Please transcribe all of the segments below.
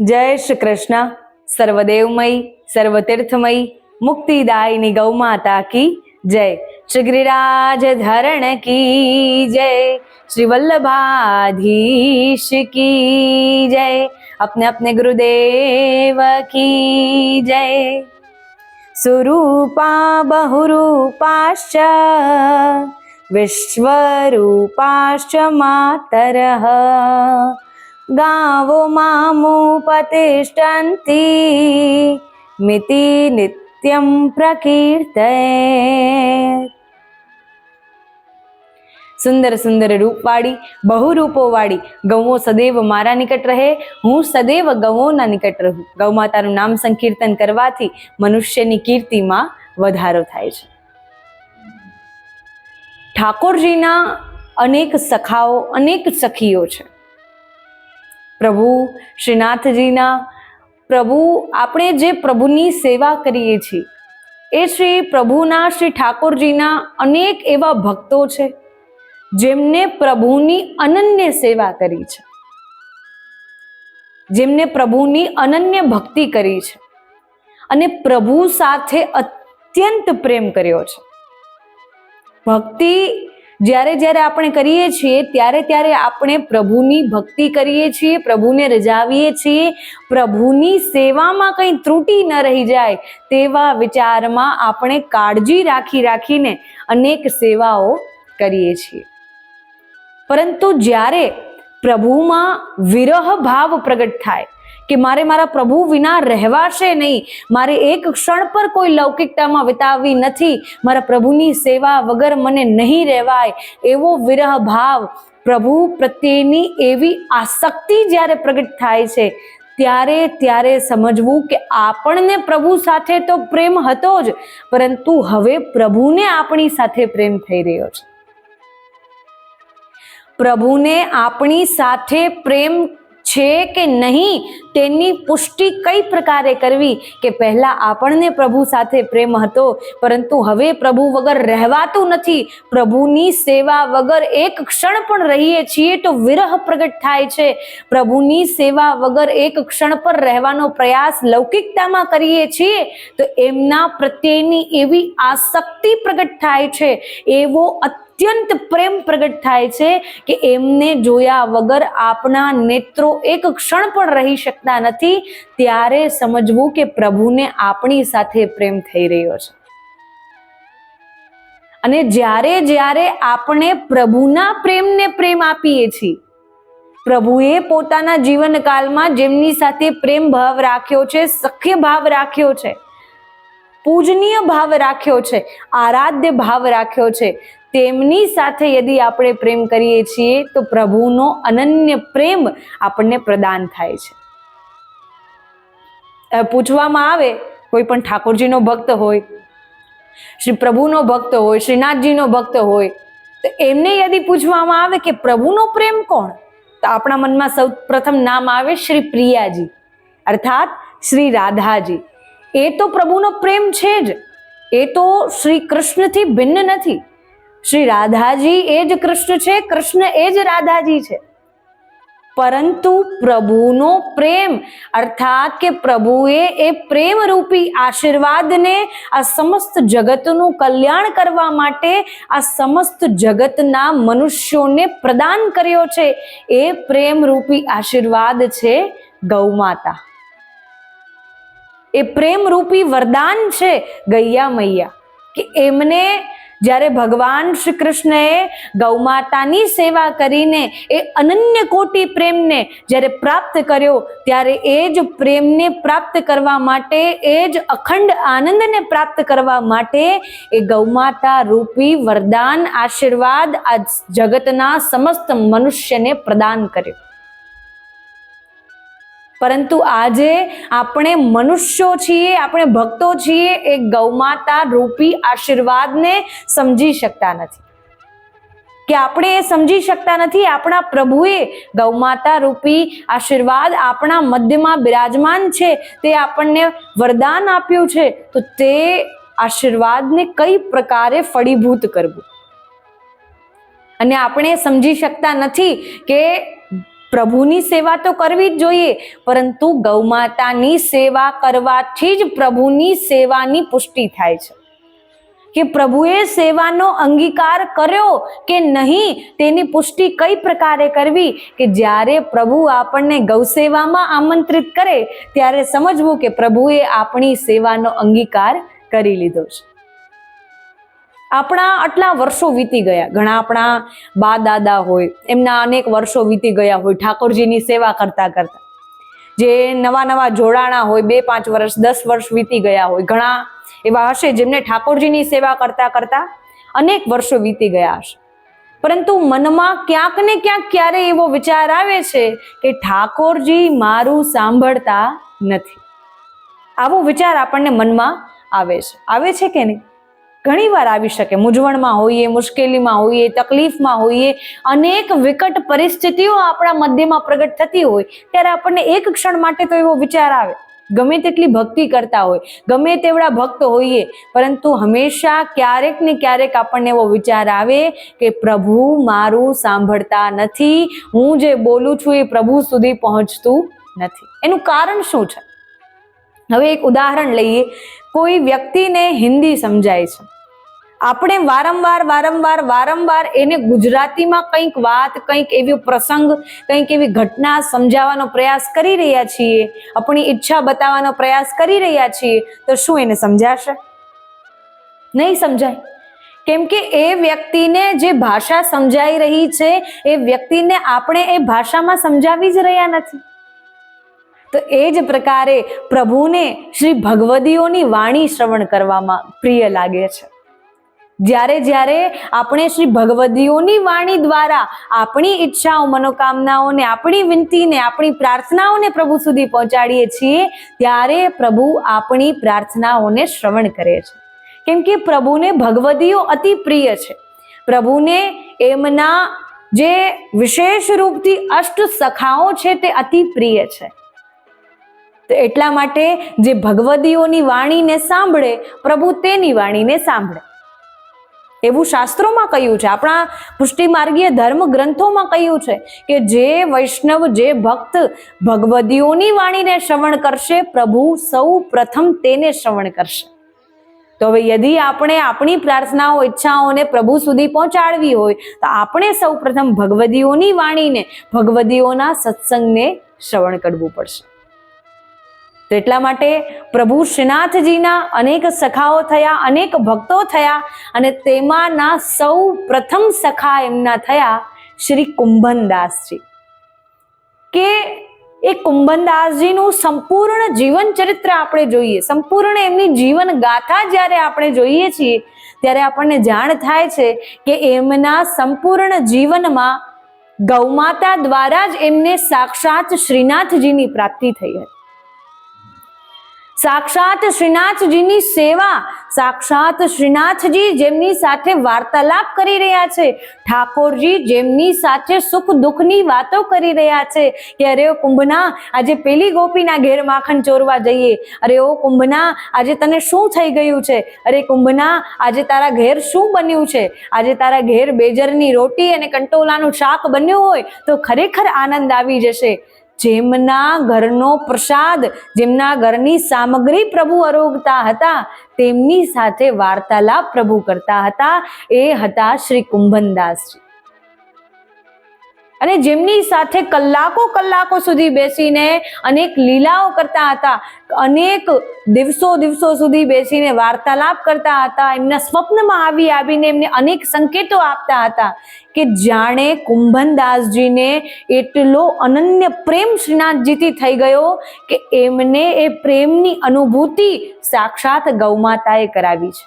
જય શ્રી કૃષ્ણ સર્વદેવમય સર્વતીર્થમય મુક્તિદાયિની ગૌ માતા કી જય શ્રી ગિરિરાજ ધરણ કી જય શ્રી વલ્લભાધીશ કી જય अपने अपने गुरुदेव की जय सुरूपा बहुरूपाश्च विश्वरूपाश्च मातरः ગાવો મામુ પ્રતિષ્ઠંતિ મિતિ નિત્યમ પ્રકીર્તય સુંદર સુંદર રૂપવાળી બહુ રૂપોવાળી ગૌઓ સદૈવ મારા નિકટ રહે. હું સદૈવ ગૌઓના નિકટ રહું. ગૌ માતાનું નામ સંકીર્તન કરવાથી મનુષ્યની કીર્તિમાં વધારો થાય છે. ઠાકોરજીના અનેક સખાઓ, અનેક સખીઓ છે. પ્રભુ, શ્રીનાથજીના પ્રભુ, આપણે જે પ્રભુની સેવા કરીએ છીએ, એ શ્રી પ્રભુના, શ્રી ઠાકોરજીના અનેક એવા ભક્તો છે, જેમને પ્રભુની અનન્ય સેવા કરી છે, જેમને પ્રભુની અનન્ય ભક્તિ કરી છે, અને પ્રભુ સાથે અત્યંત પ્રેમ કર્યો છે. ભક્તિ જ્યારે જ્યારે આપણે કરીએ છીએ, ત્યારે ત્યારે આપણે પ્રભુની ભક્તિ કરીએ છીએ, પ્રભુને રજાવીએ છીએ, પ્રભુની સેવામાં કંઈ ત્રુટી ન રહી જાય તેવા વિચારમાં આપણે કાળજી રાખી રાખીને અનેક સેવાઓ કરીએ છીએ. પરંતુ જ્યારે પ્રભુમાં વિરહ ભાવ પ્રગટ થાય કે મારે મારા પ્રભુ વિના રહેવાશે નહીં. મારે એક ક્ષણ પર કોઈ લૌકિકતામાં વિતાવવી નથી. મારા પ્રભુની સેવા વગર મને નહીં રહેવાય. એવો વિરહ ભાવ પ્રભુ પ્રત્યેની એવી આસક્તિ જ્યારે પ્રગટ થાય છે, ત્યારે ત્યારે સમજવું કે આપણને પ્રભુ સાથે તો પ્રેમ હતો જ, પરંતુ હવે પ્રભુને આપણી સાથે પ્રેમ થઈ રહ્યો છે. પ્રભુને આપણી સાથે પ્રેમ છે કે નહીં તેની પુષ્ટિ કઈ પ્રકારે કરવી કે પહેલાં આપણને પ્રભુ સાથે પ્રેમ હતો, પરંતુ હવે પ્રભુ વગર રહેવાતું નથી. પ્રભુની સેવા વગર એક ક્ષણ પણ રહીએ છીએ તો વિરહ પ્રગટ થાય છે. પ્રભુની સેવા વગર એક ક્ષણ પર રહેવાનો પ્રયાસ લૌકિકતામાં કરીએ છીએ તો એમના પ્રત્યેની એવી આસક્તિ પ્રગટ થાય છે. એવો અત્યંત પ્રેમ પ્રગટ થાય છે કે એમને જોયા વગર આપના નેત્રો એક ક્ષણ પણ રહી શકતા નથી, ત્યારે સમજવું કે પ્રભુને આપણી સાથે પ્રેમ થઈ રહ્યો છે. અને જ્યારે જ્યારે આપણે પ્રભુના પ્રેમને પ્રેમ આપીએ છીએ, પ્રભુએ પોતાના જીવનકાળમાં જેમની સાથે પ્રેમ ભાવ રાખ્યો છે, સખ્ય ભાવ રાખ્યો છે, પૂજનીય ભાવ રાખ્યો છે, આરાધ્ય ભાવ રાખ્યો છે તેમની સાથે યદિ આપણે પ્રેમ કરીએ છીએ, તો પ્રભુનો અનન્ય પ્રેમ આપણને પ્રદાન થાય છે. પૂછવામાં આવે, કોઈ પણ ઠાકોરજીનો ભક્ત હોય, શ્રી પ્રભુનો ભક્ત હોય, શ્રીનાથજીનો ભક્ત હોય, તો એમને યદિ પૂછવામાં આવે કે પ્રભુનો પ્રેમ કોણ? તો આપણા મનમાં સૌ પ્રથમ નામ આવે શ્રી પ્રિયાજી, અર્થાત શ્રી રાધાજી. એ તો પ્રભુનો પ્રેમ છે જ. એ તો શ્રી કૃષ્ણથી ભિન્ન નથી. શ્રી રાધાજી એ જ કૃષ્ણ છે, કૃષ્ણ એ જ રાધાજી છે. પરંતુ પ્રભુનો પ્રેમ, અર્થાત કે પ્રભુએ એ પ્રેમ રૂપી આશીર્વાદને આ સમસ્ત જગતનું કલ્યાણ કરવા માટે આ સમસ્ત જગતના મનુષ્યોને પ્રદાન કર્યો છે, એ પ્રેમ રૂપી આશીર્વાદ છે ગૌમાતા એ પ્રેમ રૂપી વરદાન છે ગૈયા મૈયા કે એમને જ્યારે ભગવાન શ્રી કૃષ્ણએ ગૌમાતાની સેવા કરીને એ અનન્ય કોટી પ્રેમને જ્યારે પ્રાપ્ત કર્યો, ત્યારે એ જ પ્રેમને પ્રાપ્ત કરવા માટે, એ જ અખંડ આનંદને પ્રાપ્ત કરવા માટે એ ગૌમાતા રૂપી વરદાન આશીર્વાદ આ જગતના સમસ્ત મનુષ્યને પ્રદાન કર્યો. પરંતુ આજે આપણે મનુષ્યો છીએ, આપણે ભક્તો છીએ એ ગૌમાતા રૂપી આશીર્વાદને સમજી શકતા નથી. કે આપણે એ સમજી શકતા નથી, આપણા પ્રભુએ ગૌમાતા રૂપી આશીર્વાદ આપણા મધ્યમાં બિરાજમાન છે, તે આપણને વરદાન આપ્યું છે, તો તે આશીર્વાદને કઈ પ્રકારે ફળીભૂત કરવું? અને આપણે સમજી શકતા નથી કે પ્રભુની સેવા તો કરવી જ જોઈએ, પરંતુ ગૌમાતાની સેવા કરવાથી જ પ્રભુની સેવાની પુષ્ટિ થાય છે. કે પ્રભુએ સેવાનો અંગીકાર કર્યો કે નહીં, તેની પુષ્ટિ કઈ પ્રકારે કરવી? કે જ્યારે પ્રભુ આપણને ગૌસેવામાં આમંત્રિત કરે, ત્યારે સમજવું કે પ્રભુએ આપણી સેવાનો અંગીકાર કરી લીધો છે. આપણા આટલા વર્ષો વીતી ગયા. ઘણા આપણા બા દાદા હોય, એમના અનેક વર્ષો વીતી ગયા હોય ઠાકોરજીની સેવા કરતા કરતા. જે નવા નવા જોડાણા હોય, બે પાંચ વર્ષ, દસ વર્ષ વીતી ગયા હોય, ઘણા એવા હશે જેમને ઠાકોરજીની સેવા કરતા કરતા અનેક વર્ષો વીતી ગયા હશે. પરંતુ મનમાં ક્યાંક ને ક્યાંક ક્યારે એવો વિચાર આવે છે કે ઠાકોરજી મારું સાંભળતા નથી. આવો વિચાર આપણને મનમાં આવે છે. આવે છે કે નહીં? ઘણી વાર આવી શકે. મૂંઝવણમાં હોઈએ, મુશ્કેલીમાં હોઈએ, તકલીફમાં હોઈએ, અનેક વિકટ પરિસ્થિતિઓ આપણા મધ્યમાં પ્રગટ થતી હોય, ત્યારે આપણને એક ક્ષણ માટે તો એવો વિચાર આવે. ગમે તેટલી ભક્તિ કરતા હોય, ગમે તેવડા ભક્ત હોઈએ, પરંતુ હંમેશા ક્યારેક ને ક્યારેક આપણને એવો વિચાર આવે કે, પ્રભુ, મારું સાંભળતા નથી. હું જે બોલું છું એ પ્રભુ સુધી પહોંચતું નથી. એનું કારણ શું છે? હવે એક ઉદાહરણ લઈએ. કોઈ વ્યક્તિને હિન્દી સમજાય છે. આપણે વારંવાર વારંવાર વારંવાર એને ગુજરાતીમાં કંઈક વાત, કંઈક એવી પ્રસંગ, કંઈક એવી ઘટના સમજાવવાનો પ્રયાસ કરી રહ્યા છીએ, આપણી ઈચ્છા બતાવવાનો પ્રયાસ કરી રહ્યા છીએ, તો શું એને સમજાશે? નહીં સમજાય. કેમ કે એ વ્યક્તિને જે ભાષા સમજાઈ રહી છે, એ વ્યક્તિને આપણે એ ભાષામાં સમજાવી જ રહ્યા નથી. તો એ જ પ્રકારે પ્રભુને શ્રી ભગવદીઓની વાણી શ્રવણ કરવામાં પ્રિય લાગે છે. જ્યારે જ્યારે આપણે શ્રી ભગવદીઓની વાણી દ્વારા આપણી ઈચ્છાઓ, મનોકામનાઓને, આપણી વિનંતીને, આપણી પ્રાર્થનાઓને પ્રભુ સુધી પહોંચાડીએ છીએ, ત્યારે પ્રભુ આપણી પ્રાર્થનાઓને શ્રવણ કરે છે. કેમ કે પ્રભુને ભગવદીઓ અતિ પ્રિય છે. પ્રભુને એમના જે વિશેષ રૂપથી અષ્ટ સખાઓ છે તે અતિ પ્રિય છે. એટલા માટે જે ભગવદીઓની વાણીને સાંભળે, પ્રભુ તેની વાણીને સાંભળે. એવું શાસ્ત્રોમાં કહ્યું છે. આપણા પુષ્ટિ માર્ગીય ધર્મ ગ્રંથોમાં કહ્યું છે કે જે વૈષ્ણવ, જે ભક્ત ભગવદીઓની વાણીને શ્રવણ કરશે, પ્રભુ સૌ પ્રથમ તેને શ્રવણ કરશે. તો હવે યદિ આપણે આપણી પ્રાર્થનાઓ, ઈચ્છાઓને પ્રભુ સુધી પહોંચાડવી હોય, તો આપણે સૌ પ્રથમ ભગવદીઓની વાણીને, ભગવદીઓના સત્સંગને શ્રવણ કરવું પડશે. તો એટલા માટે પ્રભુ શ્રીનાથજીના અનેક સખાઓ થયા, અનેક ભક્તો થયા અને તેમાંના સૌ પ્રથમ સખા એમના થયા શ્રી કુંભનદાસજી. કે એ કુંભનદાસજીનું સંપૂર્ણ જીવન ચરિત્ર આપણે જોઈએ, સંપૂર્ણ એમની જીવન ગાથા જ્યારે આપણે જોઈએ છીએ, ત્યારે આપણને જાણ થાય છે કે એમના સંપૂર્ણ જીવનમાં ગૌમાતા દ્વારા જ એમને સાક્ષાત શ્રીનાથજીની પ્રાપ્તિ થઈ હતી. સાક્ષાત શ્રીનાથજીની સેવા, સાક્ષાત શ્રીનાથજી જેમની સાથે વાર્તાલાપ કરી રહ્યા છે, ઠાકોરજી જેમની સાથે સુખ દુઃખની વાતો કરી રહ્યા છે, કે અરે ઓ કુંભના, આજે પેલી ગોપીના ઘેર માખણ ચોરવા જઈએ, અરે ઓ કુંભના, આજે તને શું થઈ ગયું છે? અરે કુંભના, આજે તારા ઘેર શું બન્યું છે? આજે તારા ઘેર બેજરની રોટી અને કંટોલાનું શાક બન્યું હોય, તો ખરેખર આનંદ આવી જશે. જેમના ઘરનો પ્રસાદ, જેમના ઘરની સામગ્રી પ્રભુ અરોગતા હતા, તેમની સાથે વાર્તાલાપ પ્રભુ કરતા હતા. એ હતા શ્રી કુંભનદાસજી. અને જેમની સાથે કલાકો કલાકો સુધી બેસીને અનેક લીલાઓ કરતા હતા, અનેક દિવસો દિવસો સુધી બેસીને વાર્તાલાપ કરતા હતા, એમના સ્વપ્નમાં આવી આવીને એમને અનેક સંકેતો આપતા હતા કે જાણે કુંભનદાસજીને એટલો અનન્ય પ્રેમ શ્રીનાથજીથી થઈ ગયો કે એમને એ પ્રેમની અનુભૂતિ સાક્ષાત ગૌમાતાએ કરાવી છે.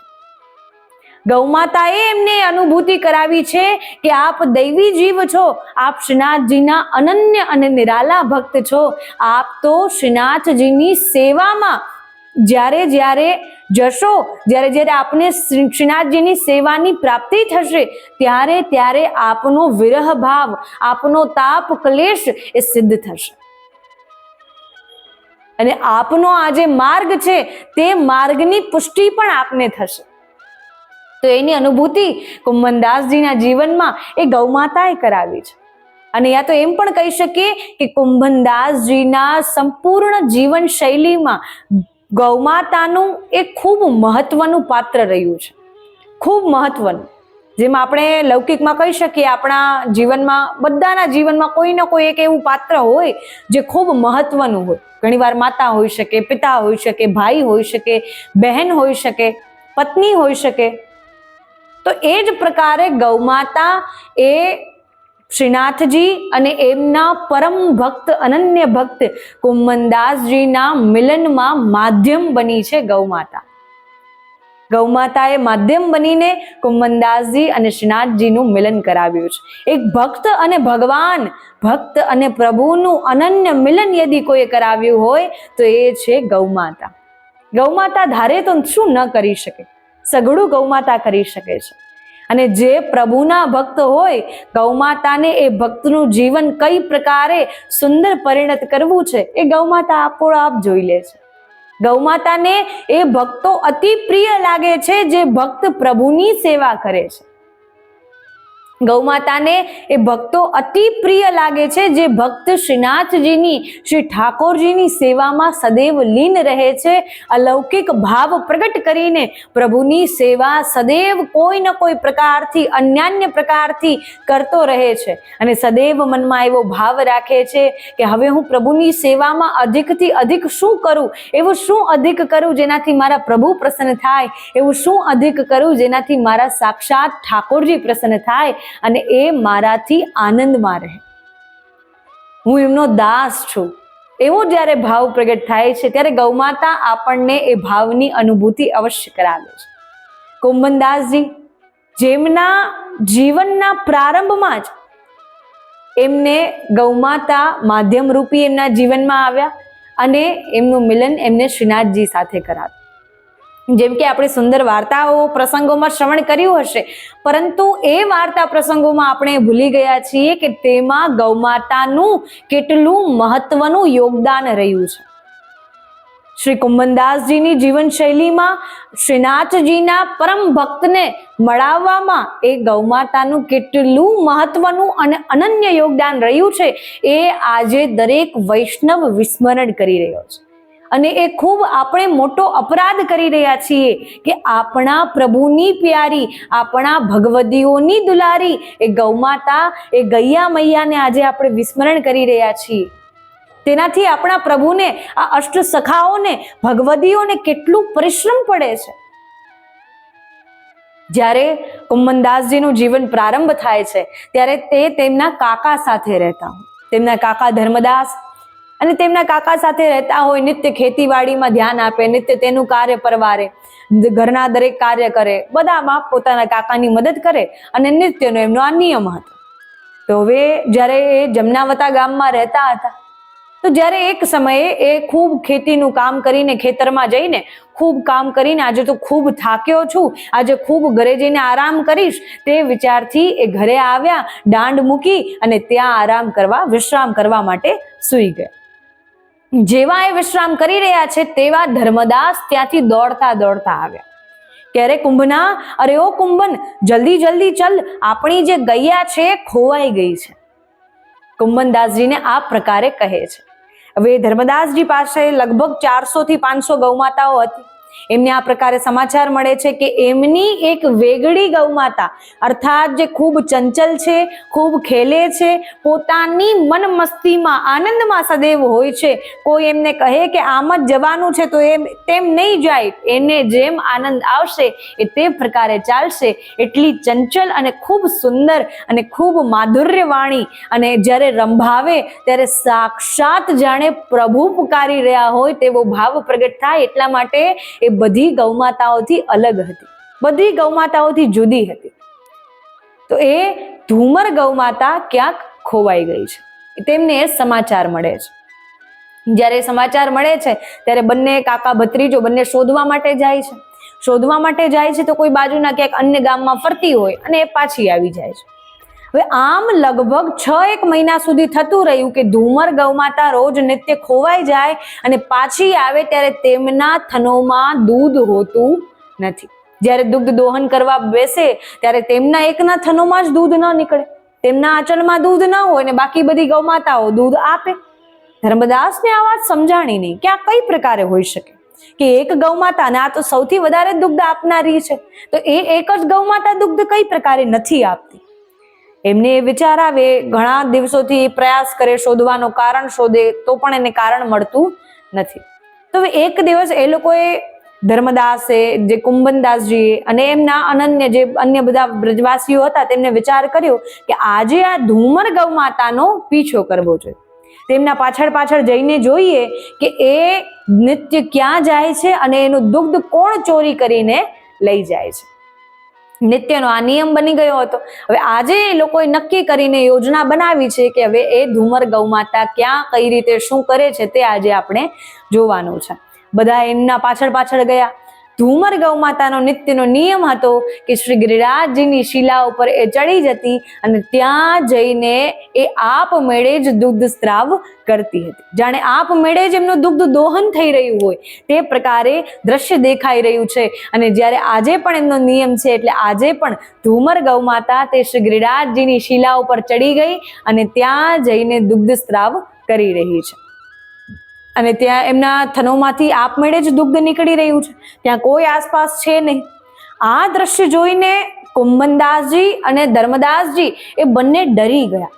ગૌમાતાએ એમને અનુભૂતિ કરાવી છે કે આપ દૈવી જીવ છો, આપ શ્રીનાથજીના અનન્ય અને નિરાલા ભક્ત છો, આપ તો શ્રીનાથજીની સેવામાં જ્યારે જ્યારે જશો, જ્યારે જ્યારે આપને શ્રી- શ્રીનાથજીની સેવાની પ્રાપ્તિ થશે, ત્યારે ત્યારે આપનો વિરહ ભાવ, આપનો તાપ ક્લેશ એ સિદ્ધ થશે. અને આપનો આ જે માર્ગ છે, તે માર્ગની પુષ્ટિ પણ આપને થશે. તો એની અનુભૂતિ કુંભનદાસજીના જીવનમાં એ ગૌમાતાએ કરાવી છે. અને યા તો એમ પણ કહી શકીએ કે કુંભનદાસજીના સંપૂર્ણ જીવન શૈલીમાં ગૌમાતાનું એ ખૂબ મહત્વનું પાત્ર રહ્યું છે. ખૂબ મહત્વનું. જેમ આપણે લૌકિકમાં કહી શકીએ આપણા જીવનમાં, બધાના જીવનમાં કોઈ ને કોઈ એક એવું પાત્ર હોય જે ખૂબ મહત્વનું હોય. ઘણીવાર માતા હોઈ શકે, પિતા હોઈ શકે, ભાઈ હોઈ શકે, બહેન હોઈ શકે, પત્ની હોઈ શકે. તો એ જ પ્રકારે ગૌમાતા એ શ્રીનાથજી અને એમના પરમ ભક્ત, અનન્ય ભક્ત કુંમનદાસજીના મિલનમાં માધ્યમ બની છે ગૌમાતા. ગૌમાતાએ માધ્યમ બનીને કુંમનદાસજી અને શ્રીનાથજીનું મિલન કરાવ્યું છે. એક ભક્ત અને ભગવાન, ભક્ત અને પ્રભુનું અનન્ય મિલન યદિ કોઈએ કરાવ્યું હોય તો એ છે ગૌમાતા. ગૌમાતા ધારે તો શું ન કરી શકે? સઘળું ગૌમાતા કરી શકે છે. અને જે પ્રભુના ભક્ત હોય, ગૌમાતાને એ ભક્તનું જીવન કઈ પ્રકારે સુંદર પરિણત કરવું છે, એ ગૌમાતા આપોઆપ જોઈ લે છે. ગૌમાતાને એ ભક્તો અતિ પ્રિય લાગે છે, જે ભક્ત પ્રભુની સેવા કરે છે. ગૌમાતાને એ ભક્તો અતિ પ્રિય લાગે છે, જે ભક્ત શ્રીનાથજીની, શ્રી ઠાકોરજીની સેવામાં સદૈવ લીન રહે છે. અલૌકિક ભાવ પ્રગટ કરીને પ્રભુની સેવા સદૈવ કોઈ ન કોઈ પ્રકારથી, અન્યાન્ય પ્રકારથી કરતો રહે છે. અને સદૈવ મનમાં એવો ભાવ રાખે છે કે હવે હું પ્રભુની સેવામાં અધિકથી અધિક શું કરું? એવું શું અધિક કરું જેનાથી મારા પ્રભુ પ્રસન્ન થાય? એવું શું અધિક કરું જેનાથી મારા સાક્ષાત ઠાકોરજી પ્રસન્ન થાય? અને એ મારાથી આનંદમાં રહે. હું એમનો દાસ છું. એવો જ્યારે ભાવ પ્રગટ થાય છે, ત્યારે ગૌમાતા આપણને એ ભાવની અનુભૂતિ અવશ્ય કરાવે છે. કુંભનદાસજી જેમના જીવનના પ્રારંભમાં જ એમને ગૌમાતા માધ્યમરૂપી એમના જીવનમાં આવ્યા અને એમનું મિલન એમને શ્રીનાથજી સાથે કરાવ્યું. જેમ કે આપણે સુંદર વાર્તાઓ, પ્રસંગોમાં શ્રવણ કર્યું હશે, પરંતુ એ વાર્તા પ્રસંગોમાં આપણે ભૂલી ગયા છીએ કે તેમાં ગૌમાતાનું કેટલું મહત્વનું યોગદાન રહ્યું છે. શ્રી કુંભનદાસજીની જીવનશૈલીમાં શ્રીનાથજીના પરમ ભક્તને મળાવવામાં એ ગૌમાતાનું કેટલું મહત્વનું અને અનન્ય યોગદાન રહ્યું છે, એ આજે દરેક વૈષ્ણવ વિસ્મરણ કરી રહ્યો છે. અને એ ખૂબ આપણે મોટો અપરાધ કરી રહ્યા છીએ કે આપણા પ્રભુની પ્યારી, આપણા ભગવદીઓની દુલારી, એ ગૌમાતા, એ ગૈયા મૈયાને આજે આપણે વિસ્મરણ કરી રહ્યા છીએ. તેનાથી આપણા પ્રભુને, આ અષ્ટ સખાઓને, ભગવદીઓને કેટલું પરિશ્રમ પડે છે. જ્યારે કુંમનદાસજીનું જીવન પ્રારંભ થાય છે, ત્યારે તે તેમના કાકા સાથે રહેતા તેમના કાકા ધર્મદાસ અને તેમના કાકા સાથે રહેતા હોય, નિત્ય ખેતીવાડીમાં ધ્યાન આપે, નિત્ય તેનું કાર્ય પરવારે ઘરના દરેક કાર્ય કરે, બધામાં પોતાના કાકાની મદદ કરે અને નિત્યનો એમનો આ નિયમ હતો. તો હવે જ્યારે એ જમનાવતા ગામમાં રહેતા હતા, તો જ્યારે એક સમયે એ ખૂબ ખેતીનું કામ કરીને ખેતરમાં જઈને, ખૂબ કામ કરીને આજે તો ખૂબ થાક્યો છું, આજે ખૂબ ઘરે જઈને આરામ કરીશ, તે વિચારથી એ ઘરે આવ્યા, દાંડ મૂકી અને ત્યાં આરામ કરવા, વિશ્રામ કરવા માટે સૂઈ ગયા. જેવા એ વિશ્રામ કરી રહ્યા છે, તેવા ધર્મદાસ ત્યાંથી દોડતા દોડતા આવ્યા. ત્યારે કુંભના? અરે ઓ કુંભન, જલ્દી જલ્દી ચલ, આપણી જે ગૈયા છે ખોવાઈ ગઈ છે. કુંભનદાસજીને આ પ્રકારે કહે છે. હવે ધર્મદાસજી પાસે લગભગ ચારસો થી પાંચસો ગૌમાતાઓ હતી. એમને આ પ્રકારે સમાચાર મળે છે કે એમની એક વેગળી ગૌમાતા અર્થાત જે ખૂબ ચંચલ છે, ખૂબ ખેલે છે, પોતાની મન મસ્તીમાં આનંદમાં સદૈવ હોય છે, કોઈ એમને કહે કે આમ જ જવાનું છે તો એમ તેમ નહીં જાય, એને જેમ આનંદ આવશે એ તે પ્રકારે ચાલશે. એટલી ચંચલ અને ખૂબ સુંદર અને ખૂબ માધુર્યવાણી અને જ્યારે રંભાવે, ત્યારે સાક્ષાત જાણે પ્રભુ પુકારી રહ્યા હોય તેવો ભાવ પ્રગટ થાય એટલા માટે એ બધી ગૌમાતાઓથી અલગ હતી. બધી ગૌમાતાઓથી જુદી હતી. તો એ ધૂમર ગૌમાતા ક્યાંક ખોવાઈ ગઈ છે. તેમને એ સમાચાર મળે છે. જ્યારે સમાચાર મળે છે, ત્યારે બંને કાકા ભત્રીજો બંને શોધવા માટે જાય છે. શોધવા માટે જાય છે તો કોઈ બાજુના ક્યાંક અન્ય ગામમાં ફરતી હોય અને એ પાછી આવી જાય છે. હવે આમ લગભગ છ એક મહિના સુધી થતું રહ્યું કે ધૂમર ગૌમાતા રોજ નિત્ય ખોવાઈ જાય અને પાછી આવે ત્યારે તેમના થનોમાં દૂધ હોતું નથી. જ્યારે દુગ્ધ દોહન કરવા બેસે ત્યારે તેમના એકના થનોમાં જ દૂધ ન નીકળે. તેમના આચરણમાં દૂધ ન હોય ને બાકી બધી ગૌમાતાઓ દૂધ આપે. ધર્મદાસને આ વાત સમજાણી નહીં કે આ કઈ પ્રકારે હોઈ શકે? કે એક ગૌમાતા અને આ તો સૌથી વધારે દુગ્ધ આપનારી છે. તો એ એક જ ગૌમાતા દુગ્ધ કઈ પ્રકારે નથી આપતી? એમને એ વિચાર આવે, ઘણા દિવસોથી પ્રયાસ કરે શોધવાનો કારણ શોધે, તો પણ એને કારણ મળતું નથી. તો હવે એક દિવસ એ લોકોએ ધર્મદાસે, જે કુંભનદાસજીએ અને એમના અનન્ય જે અન્ય બધા બ્રજવાસીઓ હતા, તેમને વિચાર કર્યો કે આજે આ ધૂમર ગૌ માતાનો પીછો કરવો જોઈએ. તેમના પાછળ પાછળ જઈને જોઈએ કે એ નિત્ય ક્યાં જાય છે અને એનું દુગ્ધ કોણ ચોરી કરીને લઈ જાય છે. નિત્યનો આ નિયમ બની ગયો હતો. હવે આજે એ લોકોએ નક્કી કરીને યોજના બનાવી છે કે હવે એ ધુમર ગૌમાતા ક્યાં, કઈ રીતે, શું કરે છે તે આજે આપણે જોવાનું છે. બધા એમના પાછળ પાછળ ગયા. ધુમર ગૌમાતાનો નિત્યનો નિયમ હતો કે શ્રી ગિરિરાજજીની શિલા ઉપર એ ચડી જતી અને ત્યાં જઈને એ આપમેળે જ દુગ્ધ સ્ત્રાવ કરતી હતી. જાણે આપમેળે જ એમનું દુગ્ધ દોહન થઈ રહ્યું હોય, તે પ્રકારે દ્રશ્ય દેખાઈ રહ્યું છે. અને જ્યારે આજે પણ એમનો નિયમ છે, એટલે આજે પણ ધુમર ગૌમાતા તે શ્રી ગિરિરાજજીની શિલા ઉપર ચડી ગઈ અને ત્યાં જઈને દુગ્ધ સ્ત્રાવ કરી રહી છે. અને ત્યાં એમના થનોમાંથી આપમેળે જ દુગ્ધ નીકળી રહ્યું છે. ત્યાં કોઈ આસપાસ છે નહીં. આ દ્રશ્ય જોઈને કુંભનદાસજી અને ધર્મદાસજી એ બંને ડરી ગયા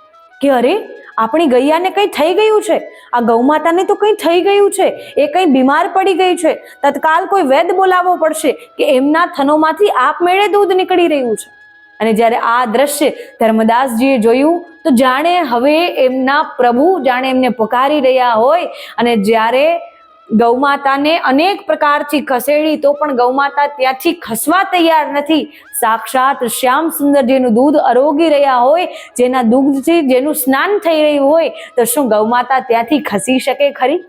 કે અરે, આપણી ગૈયાને કંઈ થઈ ગયું છે? આ ગૌમાતાને તો કંઈ થઈ ગયું છે? એ કંઈ બીમાર પડી ગઈ છે? તત્કાલ કોઈ વૈદ બોલાવવો પડશે કે એમના થનોમાંથી આપમેળે દૂધ નીકળી રહ્યું છે? અને જ્યારે આ દ્રશ્ય ધર્મદાસજીએ જોયું, તો જાણે હવે એમના પ્રભુ જાણે એમને પકારી રહ્યા હોય. અને જ્યારે ગૌમાતાને અનેક પ્રકારથી ખસેડી, તો પણ ગૌમાતા ત્યાંથી ખસવા તૈયાર નથી. સાક્ષાત શ્યામ સુંદરજીનું દૂધ અરોગી રહ્યા હોય, જેના દૂધથી જેનું સ્નાન થઈ રહ્યું હોય, તો શું ગૌમાતા ત્યાંથી ખસી શકે ખરી?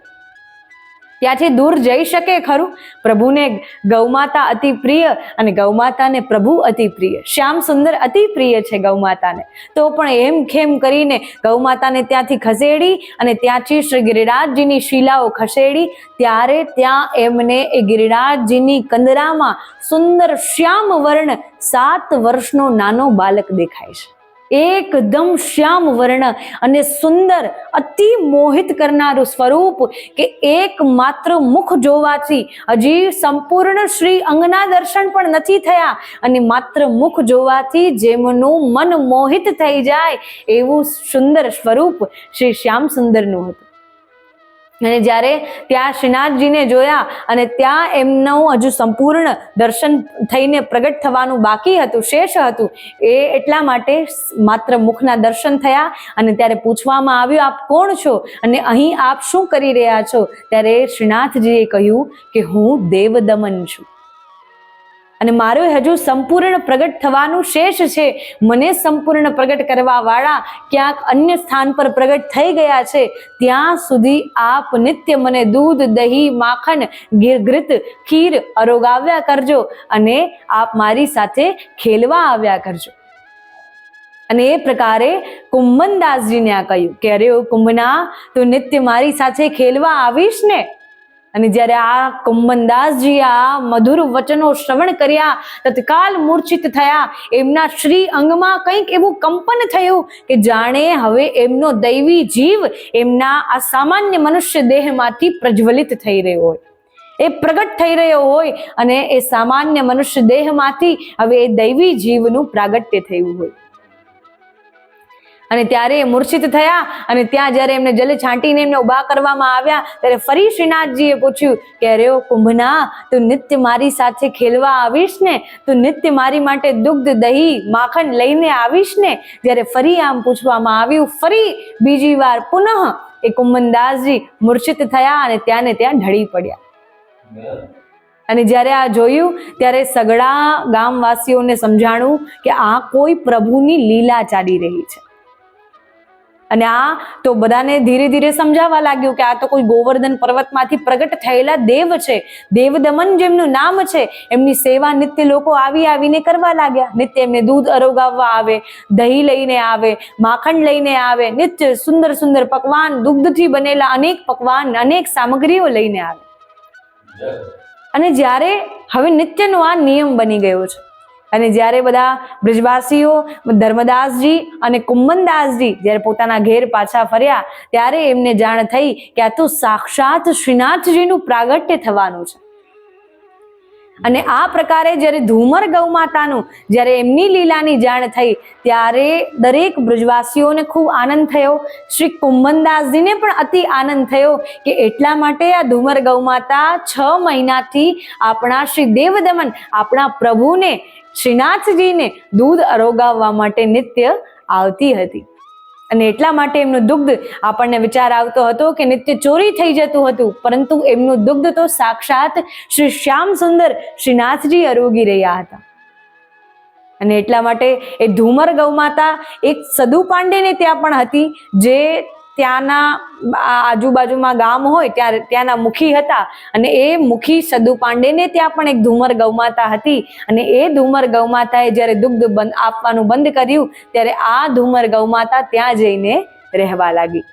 ત્યાંથી દૂર જઈ શકે ખરું? પ્રભુને ગૌમાતા અતિ પ્રિય અને ગૌમાતાને પ્રભુ અતિ પ્રિય. શ્યામ સુંદર અતિ પ્રિય છે ગૌમાતાને. તો પણ એમ ખેમ કરીને ગૌમાતાને ત્યાંથી ખસેડી અને ત્યાંથી શ્રી ગિરિરાજજીની શિલાઓ ખસેડી, ત્યારે ત્યાં એમને એ ગિરિરાજજીની કંદરામાં સુંદર શ્યામ વર્ણ સાત વર્ષનો નાનો બાલક દેખાય છે. એકદમ શ્યામ વર્ણ અને સુંદર, અતિ મોહિત કરનારું સ્વરૂપ કે એક માત્ર મુખ જોવાથી હજી સંપૂર્ણ શ્રી અંગના દર્શન પણ નથી થયા. અને માત્ર મુખ જોવાથી જેમનું મન મોહિત થઈ જાય એવું સુંદર સ્વરૂપ શ્રી શ્યામ સુંદરનું હતું. અને જ્યારે ત્યાં શ્રીનાથજીને જોયા અને ત્યાં એમનું હજુ સંપૂર્ણ દર્શન થઈને પ્રગટ થવાનું બાકી હતું, શેષ હતું, એ એટલા માટે માત્ર મુખના દર્શન થયા અને ત્યારે પૂછવામાં આવ્યું, આપ કોણ છો? અને અહીં આપ શું કરી રહ્યા છો? ત્યારે શ્રીનાથજીએ કહ્યું કે હું દેવદમન છું. અને મારો હજુ સંપૂર્ણ પ્રગટ થવાનું શેષ છે. મને સંપૂર્ણ પ્રગટ કરવા વાળા ક્યાંક અન્ય સ્થાન પર પ્રગટ થઈ ગયા છે. ત્યાં સુધી આપ નિત્ય મને દૂધ, દહીં, માખણ ગીરઘૃત ઘૃત ખીર અરોગાવ્યા કરજો અને આપ મારી સાથે ખેલવા આવ્યા કરજો. અને એ પ્રકારે કુંભનદાસજીને આ કહ્યું કે અરે કુંભના, તું નિત્ય મારી સાથે ખેલવા આવીશ ને? અને જ્યારે આ કુંભનદાસજી આ મધુર વચનો શ્રવણ કર્યા, તત્કાલ મૂર્છિત થયા. એમના શ્રી અંગમાં કંઈક એવું કંપન થયું કે જાણે હવે એમનો દૈવી જીવ એમના આ સામાન્ય મનુષ્ય દેહમાંથી પ્રજ્વલિત થઈ રહ્યો હોય. એ પ્રગટ થઈ રહ્યો હોય અને એ સામાન્ય મનુષ્ય દેહમાંથી હવે એ દૈવી જીવનું પ્રાગટ્ય થયું હોય. અને ત્યારે એ મૂર્છિત થયા અને ત્યાં જ્યારે એમને જલ છાંટીને એમને ઊભા કરવામાં આવ્યા, ત્યારે ફરી શ્રીનાથજીએ પૂછ્યું કે, અરે કુંભના, તું નિત્ય મારી સાથે ખેલવા આવીશ ને? તું નિત્ય મારી માટે દુગ્ધ દહીં, માખણ લઈને આવીશ ને? જ્યારે ફરી આમ પૂછવામાં આવ્યું, ફરી બીજી વાર પુનઃ એ કુંભનદાસજી મૂર્છિત થયા અને ત્યાં ને ત્યાં ઢળી પડ્યા. અને જ્યારે આ જોયું, ત્યારે સગડા ગામવાસીઓને સમજાણું કે આ કોઈ પ્રભુની લીલા ચાલી રહી છે. અને આ તો બધાને ધીરે ધીરે સમજાવવા લાગ્યું કે આ તો કોઈ ગોવર્ધન પર્વતમાંથી પ્રગટ થયેલા દેવ છે. દેવદમન જેમનું નામ છે એમની સેવા નિત્ય લોકો આવી આવીને કરવા લાગ્યા. નિત્ય એમને દૂધ અરોગાવવા આવે દહીં લઈને આવે માખણ લઈને આવે નિત્ય સુંદર સુંદર પકવાન દુગ્ધથી બનેલા અનેક પકવાન અનેક સામગ્રીઓ લઈને આવે. અને જ્યારે હવે નિત્યનો આ નિયમ બની ગયો છે અને જ્યારે બધા બ્રજવાસીઓ, ધર્મદાસજી અને કુંમનદાસજી જ્યારે પોતાના ઘેર પાછા ફર્યા, ત્યારે એમને જાણ થઈ કે આ તો સાક્ષાત શ્રીનાથજીનું પ્રાગટ્ય થવાનું છે. અને આ પ્રકારે જ્યારે ધૂમર ગૌમાતાનું જ્યારે એમની લીલાની જાણ થઈ, ત્યારે દરેક બ્રજવાસીઓને ખૂબ આનંદ થયો. શ્રી કુંભનદાસજીને પણ અતિ આનંદ થયો કે એટલા માટે આ ધુમર ગૌમાતા છ મહિનાથી આપણા શ્રી દેવદમન, આપણા પ્રભુને શ્રીનાથજીને દૂધ અરોગાવવા માટે નિત્ય આવતી હતી. અને એટલા માટે એમનું દુગ્ધ આપણને વિચાર આવતો હતો કે નિત્ય ચોરી થઈ જતું હતું, પરંતુ એમનું દુગ્ધ તો સાક્ષાત શ્રી શ્યામ સુંદર શ્રીનાથજી અરોગી રહ્યા હતા. અને એટલા માટે એ ધુમર ગૌમાતા એક સદુ પાંડેને ત્યાં પણ હતી, જે ત્યાંના આજુબાજુમાં ગામ હોય ત્યાં ત્યાંના મુખી હતા અને એ મુખી સદુ પાંડેને ત્યાં પણ એક ધુમર ગૌમાતા હતી અને એ ધુમર ગૌમાતાએ જ્યારે દુગ્ધ બંધ, આપવાનું બંધ કર્યું ત્યારે આ ધુમર ગૌમાતા ત્યાં જઈને રહેવા લાગી.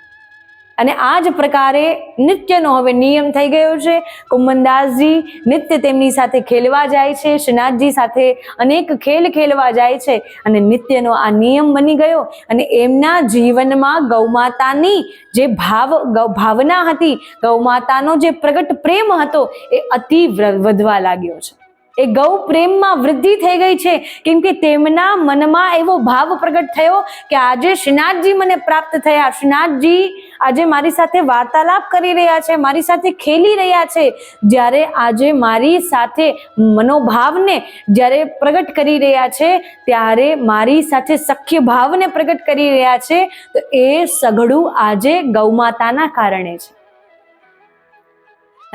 અને આ જ પ્રકારે નિત્યનો હવે નિયમ થઈ ગયો છે. કુંભનદાસજી નિત્ય તેમની સાથે ખેલવા જાય છે. શ્રીનાથજી સાથે અનેક ખેલ ખેલવા જાય છે. અને નિત્યનો આ નિયમ બની ગયો અને એમના જીવનમાં ગૌમાતાની જે ભાવ ભાવના હતી, ગૌમાતાનો જે પ્રગટ પ્રેમ હતો, એ અતિ વધવા લાગ્યો છે. એ ગૌ પ્રેમમાં વૃદ્ધિ થઈ ગઈ છે. કેમ કે તેમના મનમાં એવો ભાવ પ્રગટ થયો કે આજે શ્રીનાથજી મને પ્રાપ્ત થયા. શ્રીનાથજી આજે મારી સાથે વાર્તાલાપ કરી રહ્યા છે, મારી સાથે ખેલી રહ્યા છે. જ્યારે આજે મારી સાથે મનોભાવને જ્યારે પ્રગટ કરી રહ્યા છે, ત્યારે મારી સાથે સખ્ય ભાવને પ્રગટ કરી રહ્યા છે, તો એ સઘળું આજે ગૌમાતાના કારણે છે.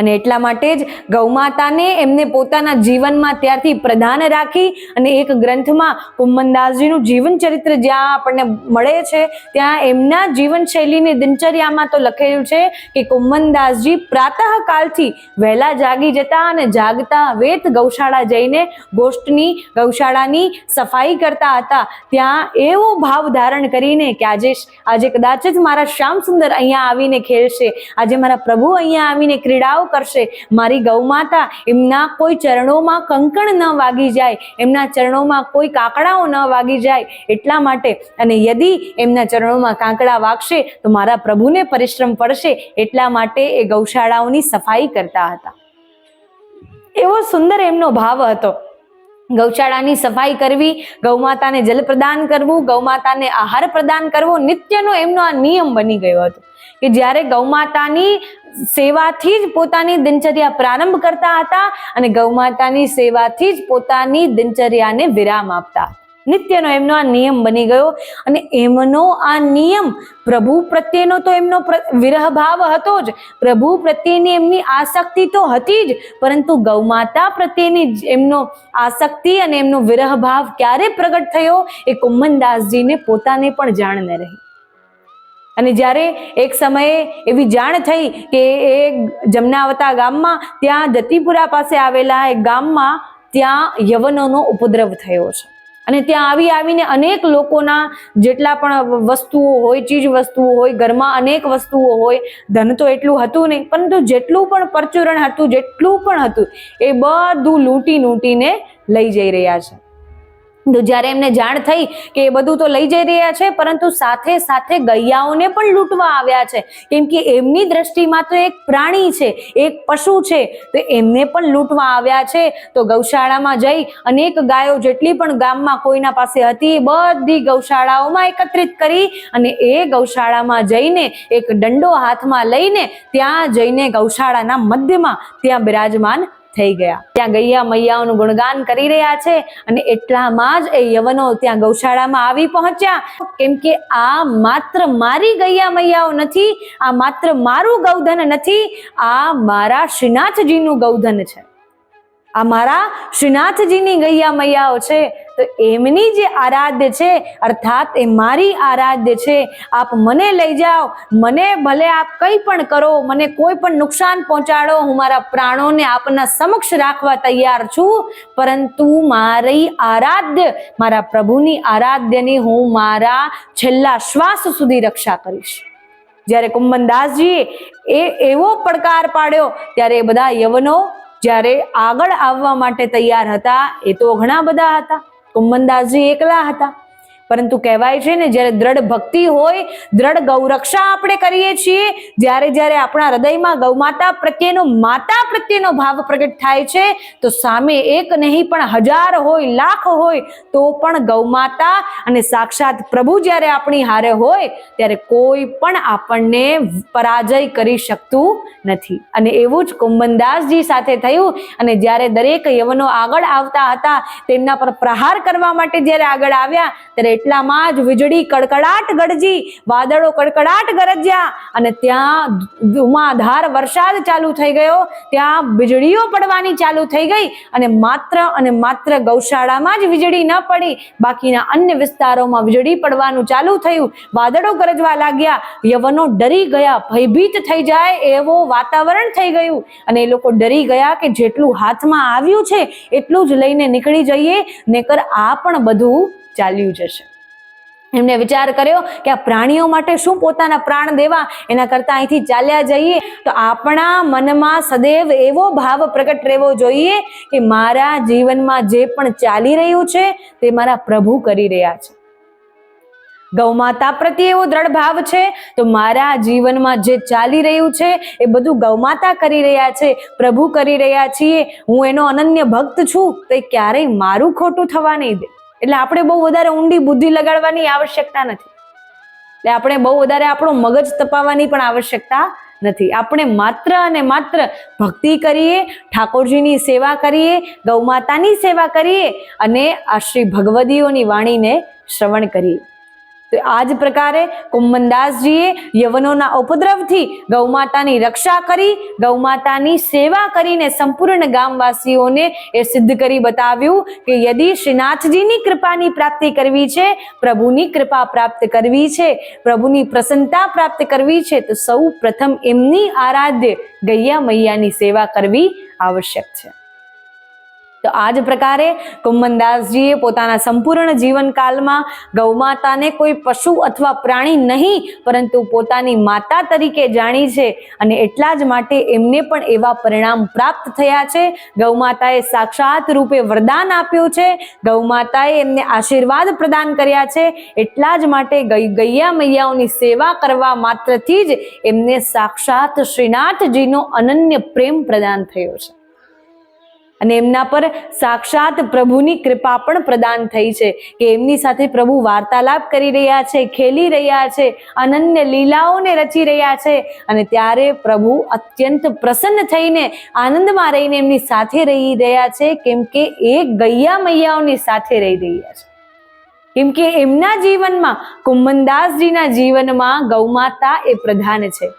અને એટલા માટે જ ગૌમાતાને એમને પોતાના જીવનમાં ત્યારથી પ્રધાન રાખી અને એક ગ્રંથમાં કુંભનદાસજીનું જીવન ચરિત્ર જ્યાં આપણને મળે છે, ત્યાં એમના જીવનશૈલીની દિનચર્યામાં તો લખેલું છે કે કુંભનદાસજી પ્રાતઃકાલથી વહેલા જાગી જતા અને જાગતા વેત ગૌશાળા જઈને ગોષ્ઠની ગૌશાળાની સફાઈ કરતા હતા. ત્યાં એવો ભાવ ધારણ કરીને કે આજે આજે કદાચ જ મારા શ્યામ સુંદર અહીંયા આવીને ખેલશે. આજે મારા પ્રભુ અહીંયા આવીને ક્રીડાઓ કરશે. મારી ગૌમાતા એમના કોઈ ચરણોમાં કંકણ ન વાગી જાય, એમના ચરણોમાં કોઈ કાકડાઓ ન વાગી જાય એટલા માટે અને યદિ એમના ચરણોમાં કાંકડા વાગશે તો મારા પ્રભુને પરિશ્રમ પડશે એટલા માટે એ ગૌશાળાઓની સફાઈ કરતા હતા. એવો સુંદર એમનો ભાવ હતો. ગૌશાળાની સફાઈ કરવી, ગૌમાતાને જલ પ્રદાન કરવું, ગૌમાતાને આહાર પ્રદાન કરવો, નિત્યનો એમનો આ નિયમ બની ગયો હતો. કે જ્યારે ગૌમાતાની સેવાથી જ પોતાની દિનચર્યા પ્રારંભ કરતા હતા અને ગૌમાતાની સેવાથી જ પોતાની દિનચર્યાને વિરામ આપતા નિત્યનો એમનો આ નિયમ બની ગયો અને એમનો આ નિયમ પ્રભુ પ્રત્યેનો તો એમનો વિરહ ભાવ હતો જ. પ્રભુ પ્રત્યેની એમની આસક્તિ તો હતી જ, પરંતુ ગૌમાતા પ્રત્યેની એમનો આસક્તિ અને એમનો વિરહ ભાવ ક્યારે પ્રગટ થયો એ કુંભનદાસજીને પોતાને પણ જાણ ન રહી. અને જ્યારે એક સમયે એવી જાણ થઈ કે એ જમનાવતા ગામમાં ત્યાં જતીપુરા પાસે આવેલા એક ગામમાં ત્યાં યવનોનો ઉપદ્રવ થયો છે. અને ત્યાં આવી આવીને અનેક લોકોના જેટલા પણ વસ્તુઓ હોય, ચીજ વસ્તુઓ હોય, ઘરમાં અનેક વસ્તુઓ હોય, ધન તો એટલું હતું નહીં, પરંતુ જેટલું પણ પરચુરણ હતું, જેટલું પણ હતું, એ બધું લૂંટી લૂંટીને લઈ જઈ રહ્યા છે. તો જ્યારે એમને જાણ થઈ કે એ બધું તો લઈ જઈ રહ્યા છે, પરંતુ સાથે સાથે ગૈયાઓને પણ લૂંટવા આવ્યા છે. કેમ કે એમની દ્રષ્ટિમાં તો એક પ્રાણી છે, એક પશુ છે, તો એમને પણ લૂંટવા આવ્યા છે. તો ગૌશાળામાં જઈ અનેક ગાયો જેટલી પણ ગામમાં કોઈના પાસે હતી, એ બધી ગૌશાળાઓમાં એકત્રિત કરી અને એ ગૌશાળામાં જઈને એક દંડો હાથમાં લઈને ત્યાં જઈને ગૌશાળાના મધ્યમાં ત્યાં બિરાજમાન થઈ ગયા. ત્યાં ગૈયા મૈયાઓનું ગુણગાન કરી રહ્યા છે અને એટલામાં જ એ યવનો ત્યાં ગૌશાળામાં આવી પહોંચ્યા. કેમ કે આ માત્ર મારી ગૈયા મૈયાઓ નથી, આ માત્ર મારું ગૌધન નથી, આ મારા શ્રીનાથજીનું ગૌધન છે. આ મારા શ્રીનાથજીની ગૈયા મૈયાઓ છે, તો એમની જે આરાધ્ય છે, અર્થાત એ મારી આરાધ્ય છે, આપ મને લઈ જાઓ, મને ભલે આપ કંઈ પણ કરો, મને કોઈ પણ નુકસાન પહોંચાડો, હું મારા પ્રાણોને આપના સમક્ષ રાખવા તૈયાર છું, પરંતુ મારી આરાધ્ય, મારા પ્રભુની આરાધ્યની હું મારા છેલ્લા શ્વાસ સુધી રક્ષા કરીશ. જ્યારે કુંભનદાસજીએ એ એવો પડકાર પાડ્યો, ત્યારે એ બધા યવનો જ્યારે આગળ આવવા માટે તૈયાર હતા એ તો ઘણા બધા હતા. કુંભનદાસજી એકલા હતા. પરંતુ કહેવાય છે ને, જ્યારે દ્રઢ ભક્તિ હોય, દ્રઢ ગૌરક્ષા આપણે કરીએ છીએ, જ્યારે જ્યારે આપણા હૃદયમાં ગૌમાતા પ્રત્યેનો, માતા પ્રત્યેનો ભાવ પ્રગટ થાય છે, તો સામે એક નહીં, પણ હજાર હોય, લાખ હોય, તો પણ ગૌમાતા અને સાક્ષાત પ્રભુ જ્યારે આપણી હારે હોય, ત્યારે કોઈ પણ આપણને પરાજય કરી શકતું નથી. અને એવું જ કુંભનદાસજી સાથે થયું, અને જ્યારે દરેક યવનો આગળ આવતા હતા, તેમના પર પ્રહાર કરવા માટે જ્યારે આગળ આવ્યા, ત્યારે એટલામાં જ વીજળી કડકડાટ ગરજી વાદળો કડકડાટ ગરજ્યા અને ત્યાં ધુમાધાર વરસાદ ચાલુ થઈ ગયો. ત્યાં વીજળીઓ પડવાની ચાલુ થઈ ગઈ અને માત્ર અને માત્ર ગૌશાળામાં જ વીજળી ન પડી. બાકીના અન્ય વિસ્તારોમાં વીજળી પડવાનું ચાલુ થયું. વાદળો ગરજવા લાગ્યા. યવનો ડરી ગયા. ભયભીત થઈ જાય એવો વાતાવરણ થઈ ગયું. અને એ લોકો ડરી ગયા કે જેટલું હાથમાં આવ્યું છે એટલું જ લઈને નીકળી જઈએ. નકર આ પણ બધું ચાલ્યું જશે. એમને વિચાર કર્યો કે આ પ્રાણીઓ માટે શું પોતાના પ્રાણ દેવા? એના કરતા અહીંથી ચાલ્યા જઈએ તો આપણા મનમાં સદૈવ એવો ભાવ પ્રગટ રહેવો જોઈએ કે મારા જીવનમાં જે પણ ચાલી રહ્યું છે તે મારા પ્રભુ કરી રહ્યા છે. ગૌમાતા પ્રત્યે એવો દ્રઢ ભાવ છે, તો મારા જીવનમાં જે ચાલી રહ્યું છે એ બધું ગૌમાતા કરી રહ્યા છે, પ્રભુ કરી રહ્યા છીએ. હું એનો અનન્ય ભક્ત છું, તો એ ક્યારેય મારું ખોટું થવા નહીં દે. એટલે આપણે બહુ વધારે ઊંડી બુદ્ધિ લગાડવાની આવશ્યકતા નથી. એટલે આપણે બહુ વધારે આપણો મગજ તપાવવાની પણ આવશ્યકતા નથી. આપણે માત્ર અને માત્ર ભક્તિ કરીએ, ઠાકોરજીની સેવા કરીએ ગૌમાતાની સેવા કરીએ અને આ શ્રી ભગવદીઓની વાણીને શ્રવણ કરીએ. તો આ જ પ્રકારે કુંભનદાસજીએ યવનોના ઉપદ્રવથી ગૌમાતાની રક્ષા કરી, ગૌમાતાની સેવા કરીને સંપૂર્ણ ગામવાસીઓને એ સિદ્ધ કરી બતાવ્યું કે યદિ શ્રીનાથજીની કૃપાની પ્રાપ્તિ કરવી છે, પ્રભુની કૃપા પ્રાપ્ત કરવી છે, પ્રભુની પ્રસન્નતા પ્રાપ્ત કરવી છે, તો સૌ પ્રથમ એમની આરાધ્ય ગૈયા મૈયાની સેવા કરવી આવશ્યક છે. તો આ જ પ્રકારે કુંભનદાસજીએ પોતાના સંપૂર્ણ જીવનકાળમાં ગૌમાતાને કોઈ પશુ અથવા પ્રાણી નહીં, પરંતુ પોતાની માતા તરીકે જાણી છે અને એટલા જ માટે એમને પણ એવા પરિણામ પ્રાપ્ત થયા છે. ગૌમાતાએ સાક્ષાત રૂપે વરદાન આપ્યું છે. ગૌમાતાએ એમને આશીર્વાદ પ્રદાન કર્યા છે. એટલા જ માટે ગઈ ગૈયા મૈયાઓની સેવા કરવા માત્રથી જ એમને સાક્ષાત શ્રીનાથજીનો અનન્ય પ્રેમ પ્રદાન થયો છે. અને એમના પર સાક્ષાત પ્રભુની કૃપા પણ પ્રદાન થઈ છે કે એમની સાથે પ્રભુ વાર્તાલાપ કરી રહ્યા છે, ખેલી રહ્યા છે, અનન્ય લીલાઓને રચી રહ્યા છે અને ત્યારે પ્રભુ અત્યંત પ્રસન્ન થઈને, આનંદમાં રહીને એમની સાથે રહી રહ્યા છે કેમ કે એ ગૈયા મૈયાઓની સાથે રહી રહ્યા છે. કેમ કે એમના જીવનમાં, કુંભનદાસજીના જીવનમાં ગૌમાતા એ પ્રધાન છે.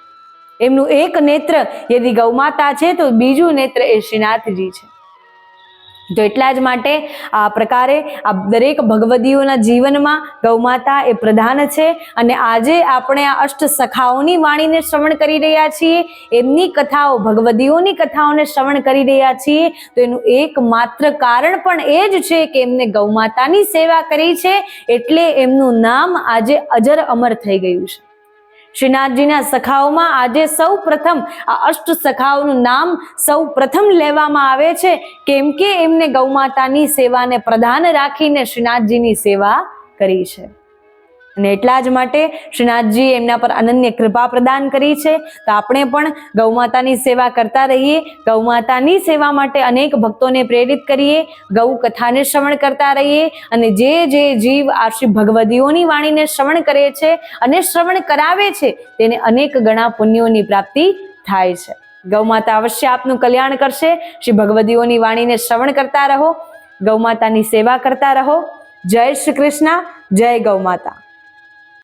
એમનું એક નેત્ર, યદિ ગૌમાતા છે, તો બીજું નેત્ર એ શ્રીનાથજી છે. તો એટલા જ માટે આ પ્રકારે આ દરેક ભગવદીઓના જીવનમાં ગૌમાતા એ પ્રધાન છે અને આજે આપણે આ અષ્ટ સખાઓની વાણીને શ્રવણ કરી રહ્યા છીએ. એમની કથાઓ, ભગવદીઓની કથાઓને શ્રવણ કરી રહ્યા છીએ. તો એનું એકમાત્ર કારણ પણ એ જ છે કે એમને ગૌમાતાની સેવા કરી છે. એટલે એમનું નામ આજે અજર અમર થઈ ગયું છે. શ્રીનાથજીના સખાઓમાં આજે સૌ પ્રથમ આ અષ્ટ સખાઓનું નામ સૌ પ્રથમ લેવામાં આવે છે. કેમ કે એમને ગૌમાતાની સેવાને પ્રધાન રાખીને શ્રીનાથજીની સેવા કરી છે. અને એટલા જ માટે શ્રીનાથજીએ એમના પર અનન્ય કૃપા પ્રદાન કરી છે. તો આપણે પણ ગૌમાતાની સેવા કરતા રહીએ. ગૌમાતાની સેવા માટે અનેક ભક્તોને પ્રેરિત કરીએ. ગૌ કથાને શ્રવણ કરતા રહીએ. અને જે જે જીવ આ શ્રી ભગવદીઓની વાણીને શ્રવણ કરે છે અને શ્રવણ કરાવે છે, તેને અનેક ગણા પુણ્યોની પ્રાપ્તિ થાય છે. ગૌમાતા અવશ્ય આપનું કલ્યાણ કરશે. શ્રી ભગવદીઓની વાણીને શ્રવણ કરતા રહો. ગૌમાતાની સેવા કરતા રહો. જય શ્રી કૃષ્ણ. જય ગૌમાતા